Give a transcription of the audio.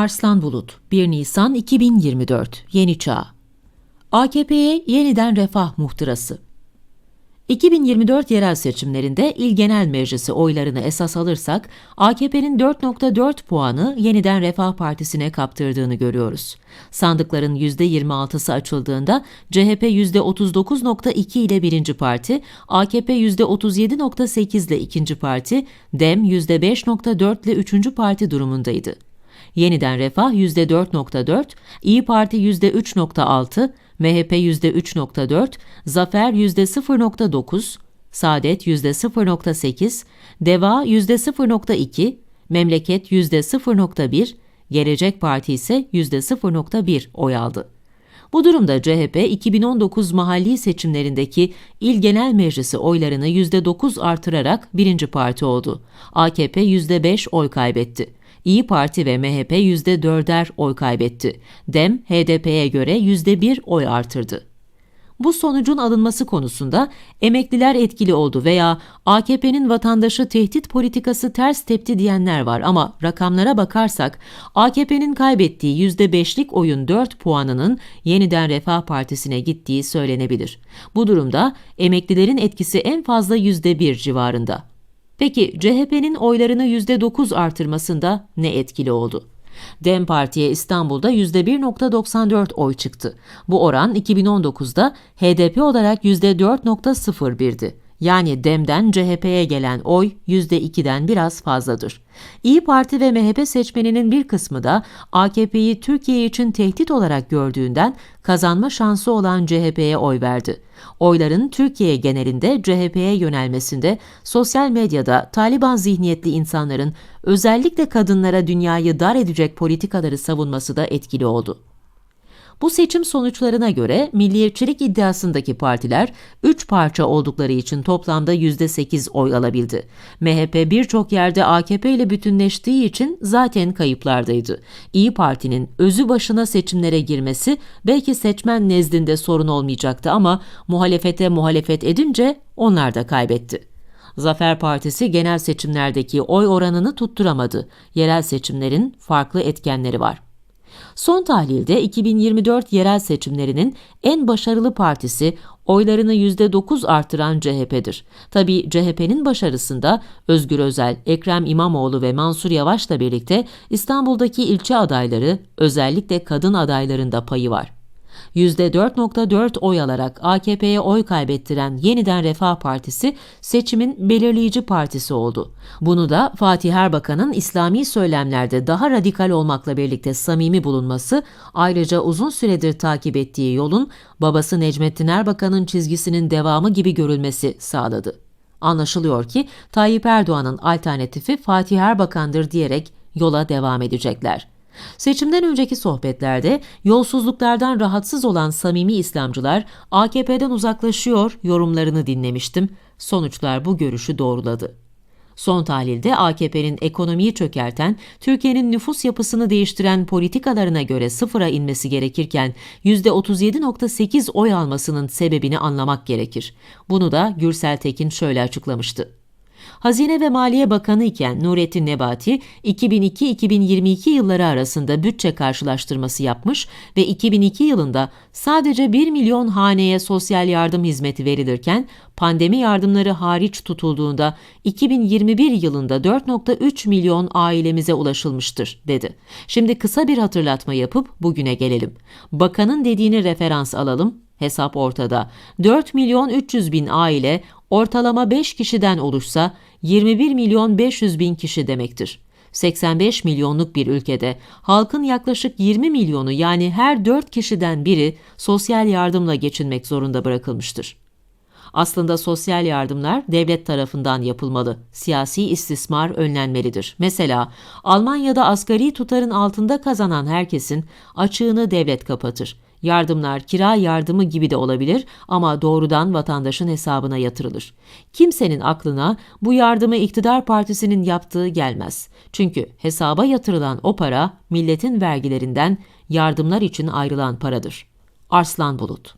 Arslan Bulut 1 Nisan 2024 Yeni Çağ AKP'ye yeniden refah muhtırası 2024 yerel seçimlerinde İl Genel Meclisi oylarını esas alırsak AKP'nin 4.4 puanı yeniden Refah Partisi'ne kaptırdığını görüyoruz. Sandıkların %26'sı açıldığında CHP %39.2 ile birinci parti, AKP %37.8 ile ikinci parti, DEM %5.4 ile üçüncü parti durumundaydı. Yeniden Refah %4.4, İyi Parti %3.6, MHP %3.4, Zafer %0.9, Saadet %0.8, Deva %0.2, Memleket %0.1, Gelecek Parti ise %0.1 oy aldı. Bu durumda CHP 2019 mahalli seçimlerindeki İl Genel Meclisi oylarını %9 artırarak birinci parti oldu. AKP %5 oy kaybetti. İyi Parti ve MHP %4'er oy kaybetti. DEM, HDP'ye göre %1 oy artırdı. Bu sonucun alınması konusunda emekliler etkili oldu veya AKP'nin vatandaşı tehdit politikası ters tepti diyenler var ama rakamlara bakarsak AKP'nin kaybettiği %5'lik oyun 4 puanının yeniden Refah Partisi'ne gittiği söylenebilir. Bu durumda emeklilerin etkisi en fazla %1 civarında. Peki CHP'nin oylarını %9 artırmasında ne etkili oldu? DEM Parti'ye İstanbul'da %1.94 oy çıktı. Bu oran 2019'da HDP olarak %4.01'di. Yani DEM'den CHP'ye gelen oy %2'den biraz fazladır. İyi Parti ve MHP seçmeninin bir kısmı da AKP'yi Türkiye için tehdit olarak gördüğünden kazanma şansı olan CHP'ye oy verdi. Oyların Türkiye genelinde CHP'ye yönelmesinde sosyal medyada Taliban zihniyetli insanların özellikle kadınlara dünyayı dar edecek politikaları savunması da etkili oldu. Bu seçim sonuçlarına göre milliyetçilik iddiasındaki partiler 3 parça oldukları için toplamda %8 oy alabildi. MHP birçok yerde AKP ile bütünleştiği için zaten kayıplardaydı. İyi Parti'nin özü başına seçimlere girmesi belki seçmen nezdinde sorun olmayacaktı ama muhalefete muhalefet edince onlar da kaybetti. Zafer Partisi genel seçimlerdeki oy oranını tutturamadı. Yerel seçimlerin farklı etkenleri var. Son tahlilde 2024 yerel seçimlerinin en başarılı partisi oylarını %9 artıran CHP'dir. Tabi CHP'nin başarısında Özgür Özel, Ekrem İmamoğlu ve Mansur Yavaş'la birlikte İstanbul'daki ilçe adayları özellikle kadın adaylarında payı var. %4.4 oy alarak AKP'ye oy kaybettiren Yeniden Refah Partisi seçimin belirleyici partisi oldu. Bunu da Fatih Erbakan'ın İslami söylemlerde daha radikal olmakla birlikte samimi bulunması, ayrıca uzun süredir takip ettiği yolun babası Necmettin Erbakan'ın çizgisinin devamı gibi görülmesi sağladı. Anlaşılıyor ki Tayyip Erdoğan'ın alternatifi Fatih Erbakan'dır diyerek yola devam edecekler. Seçimden önceki sohbetlerde yolsuzluklardan rahatsız olan samimi İslamcılar AKP'den uzaklaşıyor yorumlarını dinlemiştim. Sonuçlar bu görüşü doğruladı. Son tahlilde AKP'nin ekonomiyi çökerten, Türkiye'nin nüfus yapısını değiştiren politikalarına göre sıfıra inmesi gerekirken %37.8 oy almasının sebebini anlamak gerekir. Bunu da Gürsel Tekin şöyle açıklamıştı. Hazine ve Maliye Bakanı iken Nurettin Nebati 2002-2022 yılları arasında bütçe karşılaştırması yapmış ve 2002 yılında sadece 1 milyon haneye sosyal yardım hizmeti verilirken pandemi yardımları hariç tutulduğunda 2021 yılında 4.3 milyon ailemize ulaşılmıştır dedi. Şimdi kısa bir hatırlatma yapıp bugüne gelelim. Bakanın dediğini referans alalım. Hesap ortada. 4 milyon 300 bin aile ortalama 5 kişiden oluşsa 21 milyon 500 bin kişi demektir. 85 milyonluk bir ülkede halkın yaklaşık 20 milyonu yani her 4 kişiden biri sosyal yardımla geçinmek zorunda bırakılmıştır. Aslında sosyal yardımlar devlet tarafından yapılmalı. Siyasi istismar önlenmelidir. Mesela Almanya'da asgari tutarın altında kazanan herkesin açığını devlet kapatır. Yardımlar kira yardımı gibi de olabilir ama doğrudan vatandaşın hesabına yatırılır. Kimsenin aklına bu yardımı iktidar partisinin yaptığı gelmez. Çünkü hesaba yatırılan o para milletin vergilerinden yardımlar için ayrılan paradır. Arslan Bulut